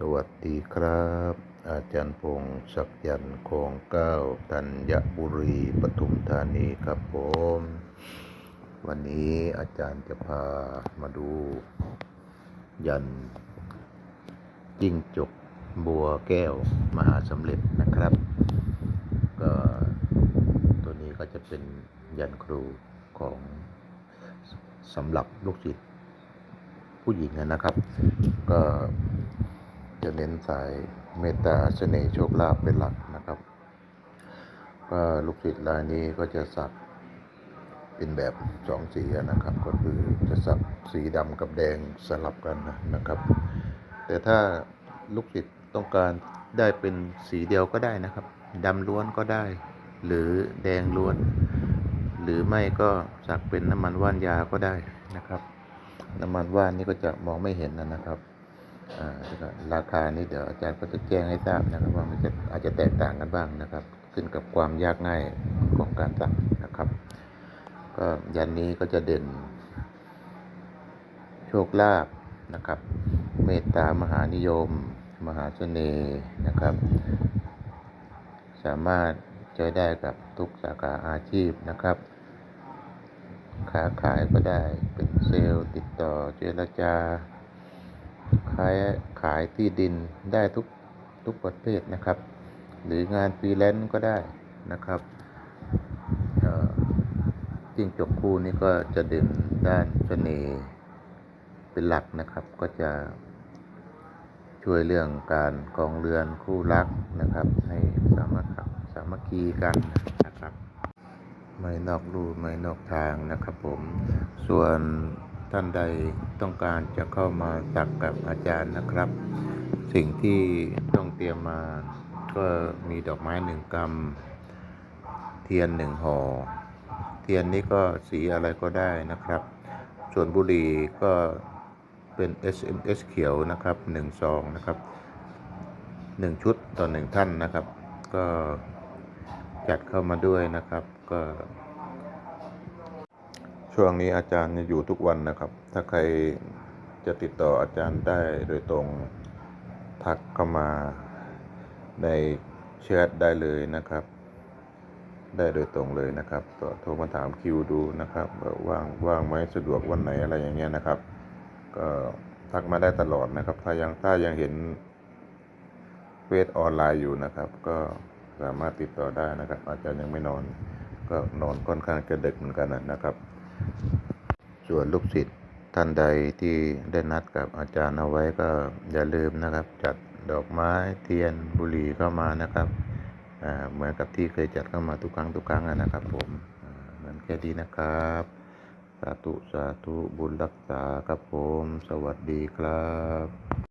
สวัสดีครับ อาจารย์พงศ์ศักยันต์คลองเก้าธัญบุรีปทุมธานีครับผม วันนี้อาจารย์จะพามาดู ยันจิ้งจกบัวแก้วมหาสำเร็จนะครับ ก็ตัวนี้ก็จะเป็นยันครูของสำหรับลูกศิษย์ผู้หญิงนะครับ ก็ จะเน้นสายเมตตาเสน่ห์โชคลาภเป็นหลักนะครับก็ลูกศิษย์รายนี้ก็จะสักเป็นแบบสองสีนะครับ ก็คือจะสักสีดำกับแดงสลับกันนะครับ แต่ถ้าลูกศิษย์ต้องการได้เป็นสีเดียวก็ได้นะครับดำล้วนก็ได้ หรือแดงล้วน หรือไม่ก็สักเป็นน้ำมันว่านยาก็ได้นะครับ น้ำมันว่านนี่ก็จะมองไม่เห็นนะครับ ราคานี่เดี๋ยวอาจารย์ก็จะแจ้งให้ทราบนะครับว่ามันจะอาจจะแตกต่างกันบ้างนะครับ ขึ้นกับความยากง่ายของการสักนะครับ ก็ยันนี้ก็จะเด่น โชคลาภนะครับ เมตตามหานิยม มหาเสน่ห์นะครับ สามารถใช้ได้กับทุกสาขาอาชีพนะครับค้าขายก็ได้เป็นเซลล์ติดต่อเจรจา ขายขายที่ดินได้ทุกทุกประเภทนะครับ หรืองานฟรีแลนซ์ก็ได้นะครับจิ้งจกคู่นี้ก็จะเด่นด้านเสน่ห์เป็นหลักนะครับ ก็จะช่วยเรื่องการกองเรือนคู่รักนะครับ ให้สามัคสามัคคีกันนะครับ ไม่นอกลู่ไม่นอกทางนะครับผมส่วน ท่านใดต้องการจะเข้ามาสักกับอาจารย์นะครับ สิ่งที่ต้องเตรียมมาก็มีดอกไม้หนึ่งกำเทียนหนึ่งห่อเทียนนี้ก็สีอะไรก็ได้นะครับ ส่วนบุหรี่ก็เป็น SMS เขียวนะครับหนึ่งซองนะครับหนึ่งชุดต่อหนึ่งท่านนะครับ ก็จัดเข้ามาด้วยนะครับก็ ช่วงนี้อาจารย์จะอยู่ทุกวันนะครับ ถ้าใครจะติดต่ออาจารย์ได้โดยตรงทักเข้ามาในแชทได้เลยนะครับ ได้โดยตรงเลยนะครับก็โทรมาถามคิวดูนะครับว่างว่างไหมสะดวกวันไหนอะไรอย่างเงี้ยนะครับ ก็ทักมาได้ตลอดนะครับ ถ้ายังถ้ายังเห็นเฟซออนไลน์อยู่นะครับ ก็สามารถติดต่อได้นะครับ อาจารย์ยังไม่นอน ก็นอนค่อนข้างจะดึกเหมือนกันนะครับ ส่วนลูกศิษย์ท่านใดที่ได้นัดกับอาจารย์เอาไว้ก็อย่าลืมนะครับ จัดดอกไม้เทียนบุหรี่เข้ามานะครับเหมือนกับที่เคยจัดเข้ามาทุกครั้งทุกครั้งนะครับผมอ่านั้นแค่นี้นะครับสาธุสาธุบุญรักษาครับผม สวัสดีครับ